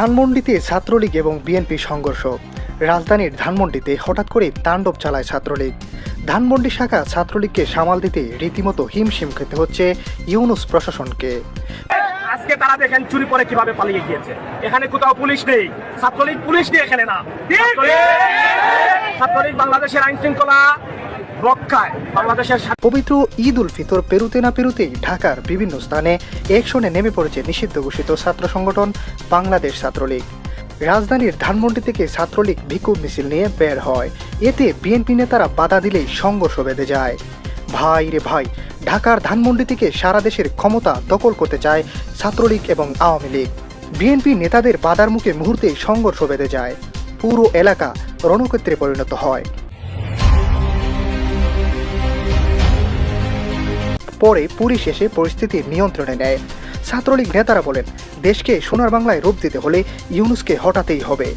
ধানমন্ডিতে ছাত্রলীগ এবং বিএনপি সংঘর্ষ। রাজধানীর ধানমন্ডিতে হঠাৎ করে তাণ্ডব চালায় ছাত্রলীগ। ধানমন্ডি শাখা ছাত্রলীগকে সামাল দিতে রীতিমতো হিমশিম খেতে হচ্ছে ইউনুস প্রশাসনকে। আজকে তারা দেখেন চুরি করে কীভাবে পালিয়ে গিয়েছে। এখানে কোথাও পুলিশ নেই। ছাত্রলীগ পুলিশ নেই এখানে না। ছাত্রলীগ বাংলাদেশের আইন শৃঙ্খলা পবিত্র ঈদ উল ফিতর পেরুতে না পেরুতেই ঢাকার বিভিন্ন স্থানে একশনে নেমে পড়েছে নিষিদ্ধ ঘোষিত ছাত্র সংগঠন বাংলাদেশ ছাত্রলীগ। রাজধানীর ধানমন্ডি থেকে ছাত্রলীগ বিক্ষোভ মিছিল নিয়ে বের হয়। এতে বিএনপি নেতারা বাধা দিলেই সংঘর্ষ বেঁধে যায়। ভাই রে ভাই, ঢাকার ধানমন্ডি থেকে সারা দেশের ক্ষমতা দখল করতে চায় ছাত্রলীগ এবং আওয়ামী লীগ। বিএনপি নেতাদের বাধার মুখে মুহূর্তেই সংঘর্ষ বেঁধে যায়। পুরো এলাকা রণক্ষেত্রে পরিণত হয়। পরে পুলিশ এসে পরিস্থিতি নিয়ন্ত্রণে নেয়। ছাত্রলীগ নেতারা বলেন, দেশকে সোনার বাংলায় রূপ দিতে হলে ইউনুসকে হটাতেই হবে।